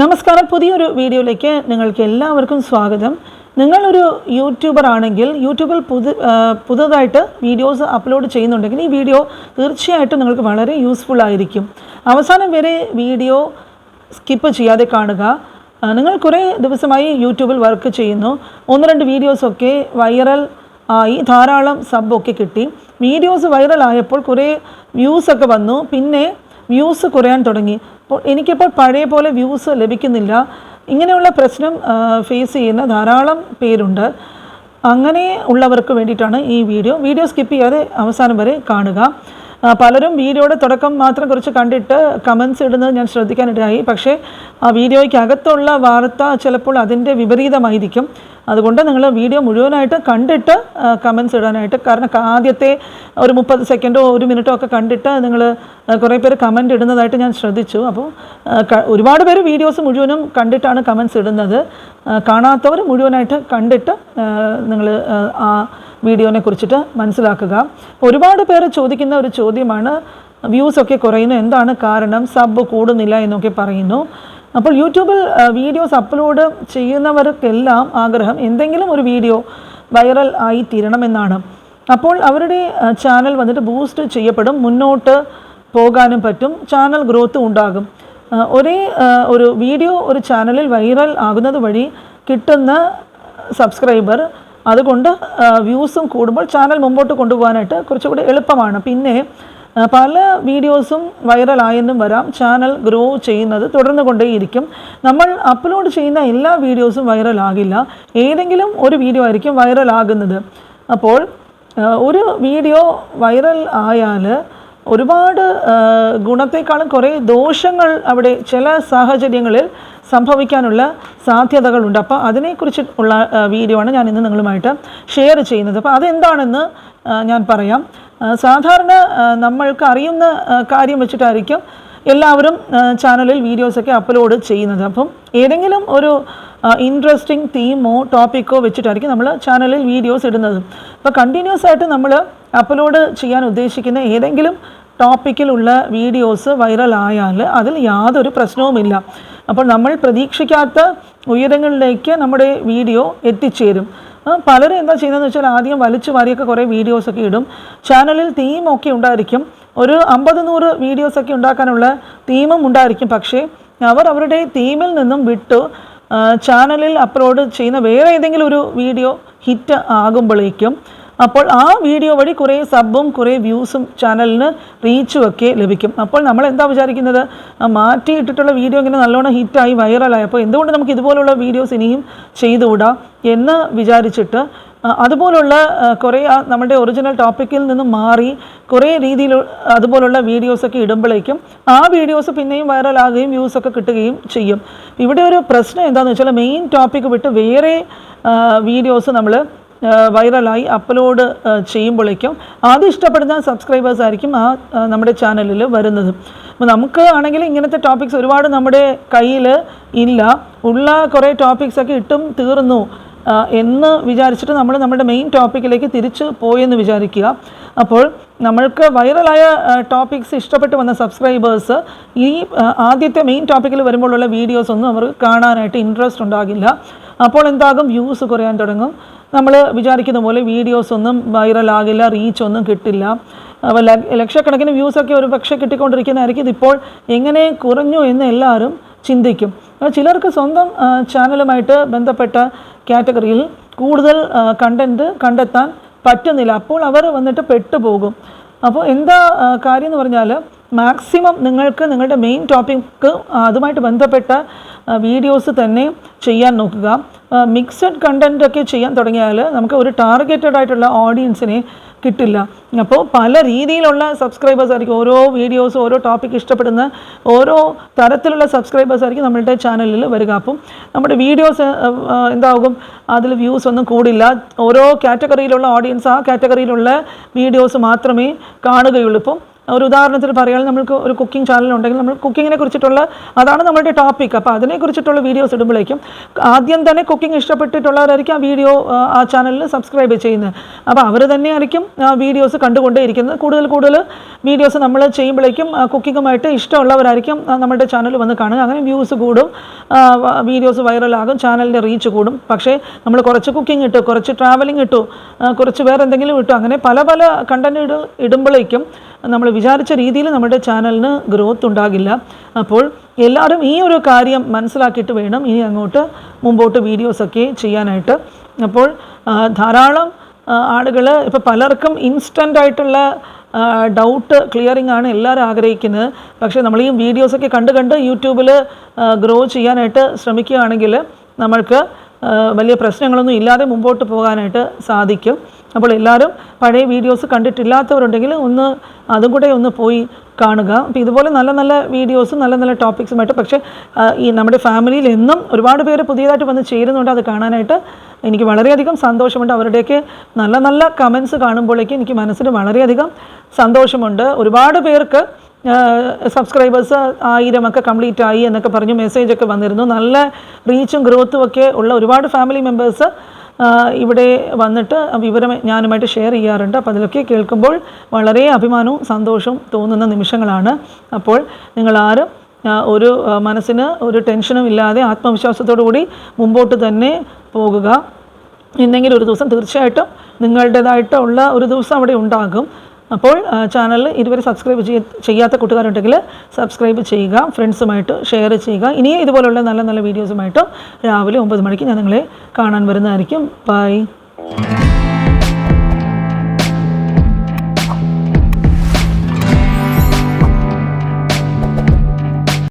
നമസ്കാരം. പുതിയൊരു വീഡിയോയിലേക്ക് നിങ്ങൾക്ക് എല്ലാവർക്കും സ്വാഗതം. നിങ്ങളൊരു യൂട്യൂബർ ആണെങ്കിൽ യൂട്യൂബിൽ പുതു പുതുതായിട്ട് വീഡിയോസ് അപ്ലോഡ് ചെയ്യുന്നുണ്ടെങ്കിൽ ഈ വീഡിയോ തീർച്ചയായിട്ടും നിങ്ങൾക്ക് വളരെ യൂസ്ഫുൾ ആയിരിക്കും. അവസാനം വരെ വീഡിയോ സ്കിപ്പ് ചെയ്യാതെ കാണുക. നിങ്ങൾ കുറേ ദിവസമായി യൂട്യൂബിൽ വർക്ക് ചെയ്യുന്നു. ഒന്ന് രണ്ട് വീഡിയോസൊക്കെ വൈറൽ ആയി ധാരാളം സബൊക്കെ കിട്ടി. വീഡിയോസ് വൈറൽ ആയപ്പോൾ കുറേ വ്യൂസൊക്കെ വന്നു. പിന്നെ വ്യൂസ് കുറയാൻ തുടങ്ങി. അപ്പോൾ എനിക്കിപ്പോൾ പഴയ പോലെ വ്യൂസ് ലഭിക്കുന്നില്ല. ഇങ്ങനെയുള്ള പ്രശ്നം ഫേസ് ചെയ്യുന്ന ധാരാളം പേരുണ്ട്. അങ്ങനെ ഉള്ളവർക്ക് വേണ്ടിയിട്ടാണ് ഈ വീഡിയോ. വീഡിയോ സ്കിപ്പ് ചെയ്യാതെ അവസാനം വരെ കാണുക. പലരും വീഡിയോയുടെ തുടക്കം മാത്രം കുറച്ച് കണ്ടിട്ട് കമൻസ് ഇടുന്നത് ഞാൻ ശ്രദ്ധിക്കാനിടയായി. പക്ഷേ ആ വീഡിയോയ്ക്ക് അകത്തുള്ള വാർത്ത ചിലപ്പോൾ അതിന്റെ വിപരീതമായിരിക്കും. അതുകൊണ്ട് നിങ്ങൾ വീഡിയോ മുഴുവനായിട്ട് കണ്ടിട്ട് കമൻസ് ഇടാനായിട്ട് കാരണം ആദ്യത്തെ ഒരു മുപ്പത് സെക്കൻഡോ ഒരു മിനിറ്റോ ഒക്കെ കണ്ടിട്ട് നിങ്ങൾ കുറേ പേര് കമന്റ് ഇടുന്നതായിട്ട് ഞാൻ ശ്രദ്ധിച്ചു. അപ്പോൾ ഒരുപാട് പേര് വീഡിയോസ് മുഴുവനും കണ്ടിട്ടാണ് കമൻസ് ഇടുന്നത്. കാണാത്തവർ മുഴുവനായിട്ട് കണ്ടിട്ട് നിങ്ങൾ ആ വീഡിയോനെ കുറിച്ചിട്ട് മനസ്സിലാക്കുക ഒരുപാട് പേര് ചോദിക്കുന്ന ഒരു ചോദ്യമാണ് വ്യൂസ് ഒക്കെ കുറയുന്നു എന്താണ് കാരണം സബ് കൂടുന്നില്ല എന്നൊക്കെ പറയുന്നു. അപ്പോൾ യൂട്യൂബിൽ വീഡിയോസ് അപ്ലോഡ് ചെയ്യുന്നവർക്കെല്ലാം ആഗ്രഹം എന്തെങ്കിലും ഒരു വീഡിയോ വൈറൽ ആയി തീരണമെന്നാണ്. അപ്പോൾ അവരുടെ ചാനൽ വന്നിട്ട് ബൂസ്റ്റ് ചെയ്യപ്പെടും മുന്നോട്ട് പോകാനും പറ്റും ചാനൽ ഗ്രോത്ത് ഉണ്ടാകും. ഒരേ ഒരു വീഡിയോ ഒരു ചാനലിൽ വൈറൽ ആകുന്നത് വഴി കിട്ടുന്ന സബ്സ്ക്രൈബർ അതുകൊണ്ട് വ്യൂസും കൂടുമ്പോൾ ചാനൽ മുമ്പോട്ട് കൊണ്ടുപോകാനായിട്ട് കുറച്ചുകൂടി എളുപ്പമാണ്. പിന്നെ പല വീഡിയോസും വൈറലായെന്നും വരാം. ചാനൽ ഗ്രോ ചെയ്യുന്നത് തുടർന്ന് കൊണ്ടേയിരിക്കും നമ്മൾ അപ്ലോഡ് ചെയ്യുന്ന എല്ലാ വീഡിയോസും വൈറലാകില്ല. ഏതെങ്കിലും ഒരു വീഡിയോ ആയിരിക്കും വൈറലാകുന്നത്. അപ്പോൾ ഒരു വീഡിയോ വൈറൽ ആയാൽ ഒരുപാട് ഗുണത്തെക്കാളും കുറേ ദോഷങ്ങൾ അവിടെ ചില സാഹചര്യങ്ങളിൽ സംഭവിക്കാനുള്ള സാധ്യതകളുണ്ട്. അപ്പോൾ അതിനെക്കുറിച്ച് ഉള്ള വീഡിയോ ആണ് ഞാൻ ഇന്ന് നിങ്ങളുമായിട്ട് ഷെയർ ചെയ്യുന്നത്. അപ്പോൾ അതെന്താണെന്ന് ഞാൻ പറയാം. സാധാരണ നമ്മൾക്ക് അറിയുന്ന കാര്യം വെച്ചിട്ടായിരിക്കും എല്ലാവരും ചാനലിൽ വീഡിയോസൊക്കെ അപ്ലോഡ് ചെയ്യുന്നത്. അപ്പം ഏതെങ്കിലും ഒരു ഇൻട്രസ്റ്റിംഗ് തീമോ ടോപ്പിക്കോ വെച്ചിട്ടായിരിക്കും നമ്മൾ ചാനലിൽ വീഡിയോസ് ഇടുന്നത്. അപ്പോൾ കണ്ടിന്യൂസ് ആയിട്ട് നമ്മൾ അപ്ലോഡ് ചെയ്യാൻ ഉദ്ദേശിക്കുന്ന ഏതെങ്കിലും ടോപ്പിക്കിലുള്ള വീഡിയോസ് വൈറലായാൽ അതിൽ യാതൊരു പ്രശ്നവുമില്ല. അപ്പോൾ നമ്മൾ പ്രതീക്ഷിക്കാത്ത ഉയരങ്ങളിലേക്ക് നമ്മുടെ വീഡിയോ എത്തിച്ചേരും. പലരും എന്താ ചെയ്യുന്നതെന്ന് വെച്ചാൽ ആദ്യം വലിച്ചു വാരിയൊക്കെ കുറേ വീഡിയോസൊക്കെ ഇടും. ചാനലിൽ തീമൊക്കെ ഉണ്ടായിരിക്കും. ഒരു അമ്പത് നൂറ് വീഡിയോസൊക്കെ ഉണ്ടാക്കാനുള്ള തീമും ഉണ്ടായിരിക്കും. പക്ഷേ അവർ അവരുടെ തീമിൽ നിന്നും വിട്ടു ചാനലിൽ അപ്ലോഡ് ചെയ്യുന്ന വേറെ ഏതെങ്കിലും ഒരു വീഡിയോ ഹിറ്റ് ആകുമ്പോഴേക്കും അപ്പോൾ ആ വീഡിയോ വഴി കുറേ സബും കുറേ വ്യൂസും ചാനലിന് റീച്ചും ഒക്കെ ലഭിക്കും. അപ്പോൾ നമ്മൾ എന്താ വിചാരിക്കുന്നത്? മാറ്റിയിട്ടിട്ടുള്ള വീഡിയോ ഇങ്ങനെ നല്ലോണം ഹിറ്റായി വൈറലായി. അപ്പോൾ എന്തുകൊണ്ട് നമുക്ക് ഇതുപോലുള്ള വീഡിയോസ് ഇനിയും ചെയ്തുകൂടാ എന്ന് വിചാരിച്ചിട്ട് അതുപോലുള്ള കുറേ നമ്മുടെ ഒറിജിനൽ ടോപ്പിക്കിൽ നിന്ന് മാറി കുറേ രീതിയിൽ അതുപോലുള്ള വീഡിയോസൊക്കെ ഇടുമ്പോഴേക്കും ആ വീഡിയോസ് പിന്നെയും വൈറലാകുകയും വ്യൂസൊക്കെ കിട്ടുകയും ചെയ്യും. ഇവിടെ ഒരു പ്രശ്നം എന്താണെന്ന് വെച്ചാൽ മെയിൻ ടോപ്പിക്ക് വിട്ട് വേറെ വീഡിയോസ് നമ്മൾ വൈറലായി അപ്ലോഡ് ചെയ്യുമ്പോഴേക്കും ആദ്യം ഇഷ്ടപ്പെടുന്ന സബ്സ്ക്രൈബേഴ്സ് ആയിരിക്കും ആ നമ്മുടെ ചാനലിൽ വരുന്നത്. അപ്പോൾ നമുക്ക് ആണെങ്കിൽ ഇങ്ങനത്തെ ടോപ്പിക്സ് ഒരുപാട് നമ്മുടെ കയ്യിൽ ഇല്ല. ഉള്ള കുറേ ടോപ്പിക്സൊക്കെ ഇട്ടും തീർന്നു എന്ന് വിചാരിച്ചിട്ട് നമ്മൾ നമ്മുടെ മെയിൻ ടോപ്പിക്കിലേക്ക് തിരിച്ച് പോയെന്ന് വിചാരിക്കുക. അപ്പോൾ നമ്മൾക്ക് വൈറലായ ടോപ്പിക്സ് ഇഷ്ടപ്പെട്ട് വന്ന സബ്സ്ക്രൈബേഴ്സ് ഈ ആദ്യത്തെ മെയിൻ ടോപ്പിക്കിൽ വരുമ്പോഴുള്ള വീഡിയോസ് ഒന്നും അവർക്ക് കാണാനായിട്ട് ഇൻട്രസ്റ്റ് ഉണ്ടാകില്ല. അപ്പോൾ എന്താകും? വ്യൂസ് കുറയാൻ തുടങ്ങും. നമ്മൾ വിചാരിക്കുന്ന പോലെ വീഡിയോസ് ഒന്നും വൈറലാകില്ല റീച്ച് ഒന്നും കിട്ടില്ല. ലക്ഷക്കണക്കിന് വ്യൂസൊക്കെ ഒരു പക്ഷേ കിട്ടിക്കൊണ്ടിരിക്കുന്നതായിരിക്കും. ഇതിപ്പോൾ എങ്ങനെ കുറഞ്ഞു എന്ന് എല്ലാവരും ചിന്തിക്കും. ചിലർക്ക് സ്വന്തം ചാനലുമായിട്ട് ബന്ധപ്പെട്ട കാറ്റഗറിയിൽ കൂടുതൽ കണ്ടന്റ് കണ്ടെത്താൻ പറ്റുന്നില്ല. അപ്പോൾ അവർ വന്നിട്ട് പെട്ടുപോകും. അപ്പോൾ എന്താ കാര്യം എന്ന് പറഞ്ഞാൽ മാക്സിമം നിങ്ങൾക്ക് നിങ്ങളുടെ മെയിൻ ടോപ്പിക്ക് അതുമായിട്ട് ബന്ധപ്പെട്ട വീഡിയോസ് തന്നെ ചെയ്യാൻ നോക്കുക. മിക്സഡ് കണ്ടന്റ് ഒക്കെ ചെയ്യാൻ തുടങ്ങിയാൽ നമുക്ക് ഒരു ടാർഗറ്റഡ് ആയിട്ടുള്ള ഓഡിയൻസിനെ കിട്ടില്ല. അപ്പോൾ പല രീതിയിലുള്ള സബ്സ്ക്രൈബേഴ്സ് ആയിരിക്കും. ഓരോ വീഡിയോസ് ഓരോ ടോപ്പിക് ഇഷ്ടപ്പെടുന്ന ഓരോ തരത്തിലുള്ള സബ്സ്ക്രൈബേഴ്സ് ആയിരിക്കും നമ്മളുടെ ചാനലിൽ വരിക. അപ്പം നമ്മുടെ വീഡിയോസ് എന്താകും? അതിൽ വ്യൂസ് ഒന്നും കൂടില്ല. ഓരോ കാറ്റഗറിയിലുള്ള ഓഡിയൻസ് ആ കാറ്റഗറിയിലുള്ള വീഡിയോസ് മാത്രമേ കാണുകയുള്ളൂ. ഇപ്പം ഒരു ഉദാഹരണത്തിൽ പറയുകയാണെങ്കിൽ നമ്മൾക്ക് ഒരു കുക്കിംഗ് ചാനൽ ഉണ്ടെങ്കിൽ നമ്മൾ കുക്കിങ്ങിനെ കുറിച്ചിട്ടുള്ള അതാണ് നമ്മളുടെ ടോപ്പിക് അപ്പോൾ അതിനെക്കുറിച്ചിട്ടുള്ള വീഡിയോസ് ഇടുമ്പോഴേക്കും ആദ്യം തന്നെ കുക്കിംഗ് ഇഷ്ടപ്പെട്ടിട്ടുള്ളവരായിരിക്കും ആ വീഡിയോ ആ ചാനലിൽ സബ്സ്ക്രൈബ് ചെയ്യുന്നത്. അപ്പോൾ അവർ തന്നെയായിരിക്കും ആ വീഡിയോസ് കണ്ടുകൊണ്ടേയിരിക്കുന്നത്. കൂടുതൽ കൂടുതൽ വീഡിയോസ് നമ്മൾ ചെയ്യുമ്പോഴേക്കും കുക്കിങ്ങുമായിട്ട് ഇഷ്ടമുള്ളവരായിരിക്കും നമ്മുടെ ചാനൽ വന്ന് കാണുക. അങ്ങനെ വ്യൂസ് കൂടും വീഡിയോസ് വൈറലാകും ചാനലിന്റെ റീച്ച് കൂടും. പക്ഷേ നമ്മൾ കുറച്ച് കുക്കിംഗ് ഇട്ടു കുറച്ച് ട്രാവലിംഗ് ഇട്ടു കുറച്ച് വേറെ എന്തെങ്കിലും ഇട്ടു അങ്ങനെ പല പല കണ്ടന്റ് ഇട ഇടുമ്പോഴേക്കും നമ്മൾ വിചാരിച്ച രീതിയിൽ നമ്മുടെ ചാനലിന് ഗ്രോത്ത് ഉണ്ടാകില്ല. അപ്പോൾ എല്ലാവരും ഈ ഒരു കാര്യം മനസ്സിലാക്കിയിട്ട് വേണം ഇനി അങ്ങോട്ട് മുമ്പോട്ട് വീഡിയോസൊക്കെ ചെയ്യാനായിട്ട്. അപ്പോൾ ധാരാളം ആളുകൾ ഇപ്പോൾ പലർക്കും ഇൻസ്റ്റന്റ് ആയിട്ടുള്ള ഡൗട്ട് ക്ലിയറിംഗ് ആണ് എല്ലാവരും ആഗ്രഹിക്കുന്നത്. പക്ഷേ നമ്മൾ ഈ വീഡിയോസൊക്കെ കണ്ട് കണ്ട് യൂട്യൂബിൽ ഗ്രോ ചെയ്യാനായിട്ട് ശ്രമിക്കുകയാണെങ്കിൽ നമ്മൾക്ക് വലിയ പ്രശ്നങ്ങളൊന്നും ഇല്ലാതെ മുമ്പോട്ട് പോകാനായിട്ട് സാധിക്കും. അപ്പോൾ എല്ലാവരും പഴയ വീഡിയോസ് കണ്ടിട്ടില്ലാത്തവരുണ്ടെങ്കിൽ ഒന്ന് അതും കൂടെ ഒന്ന് പോയി കാണുക. അപ്പോൾ ഇതുപോലെ നല്ല നല്ല വീഡിയോസും നല്ല നല്ല ടോപ്പിക്സുമായിട്ട് പക്ഷേ ഈ നമ്മുടെ ഫാമിലിയിൽ എന്നും ഒരുപാട് പേര് പുതിയതായിട്ട് വന്ന് ചേരുന്നുണ്ട് അത് കാണാനായിട്ട്. എനിക്ക് വളരെയധികം സന്തോഷമുണ്ട്. അവരുടെയൊക്കെ നല്ല നല്ല കമൻസ് കാണുമ്പോഴേക്കും എനിക്ക് മനസ്സിന് വളരെയധികം സന്തോഷമുണ്ട്. ഒരുപാട് പേർക്ക് സബ്സ്ക്രൈബേഴ്സ് ആയിരമൊക്കെ കംപ്ലീറ്റ് ആയി എന്നൊക്കെ പറഞ്ഞു മെസ്സേജൊക്കെ വന്നിരുന്നു. നല്ല റീച്ചും ഗ്രോത്തും ഒക്കെ ഉള്ള ഒരുപാട് ഫാമിലി മെമ്പേഴ്സ് ഇവിടെ വന്നിട്ട് വിവരം ഞാനുമായിട്ട് ഷെയർ ചെയ്യാറുണ്ട്. അപ്പോൾ അതിലൊക്കെ കേൾക്കുമ്പോൾ വളരെ അഭിമാനവും സന്തോഷവും തോന്നുന്ന നിമിഷങ്ങളാണ്. അപ്പോൾ നിങ്ങളാരും ഒരു മനസ്സിന് ഒരു ടെൻഷനും ഇല്ലാതെ ആത്മവിശ്വാസത്തോടു കൂടി മുമ്പോട്ട് തന്നെ പോകുക. എന്തെങ്കിലും ഒരു ദിവസം തീർച്ചയായിട്ടും നിങ്ങളുടേതായിട്ടുള്ള ഒരു ദിവസം അവിടെ ഉണ്ടാകും. അപ്പോൾ ചാനൽ ഇതുവരെ സബ്സ്ക്രൈബ് ചെയ്യ ചെയ്യാത്ത കൂട്ടുകാരുണ്ടെങ്കിൽ സബ്സ്ക്രൈബ് ചെയ്യുക ഫ്രണ്ട്സുമായിട്ട് ഷെയർ ചെയ്യുക. ഇനിയും ഇതുപോലുള്ള നല്ല നല്ല വീഡിയോസുമായിട്ട് രാവിലെ ഒമ്പത് മണിക്ക് ഞാൻ നിങ്ങളെ കാണാൻ വരുന്നതായിരിക്കും. ബൈ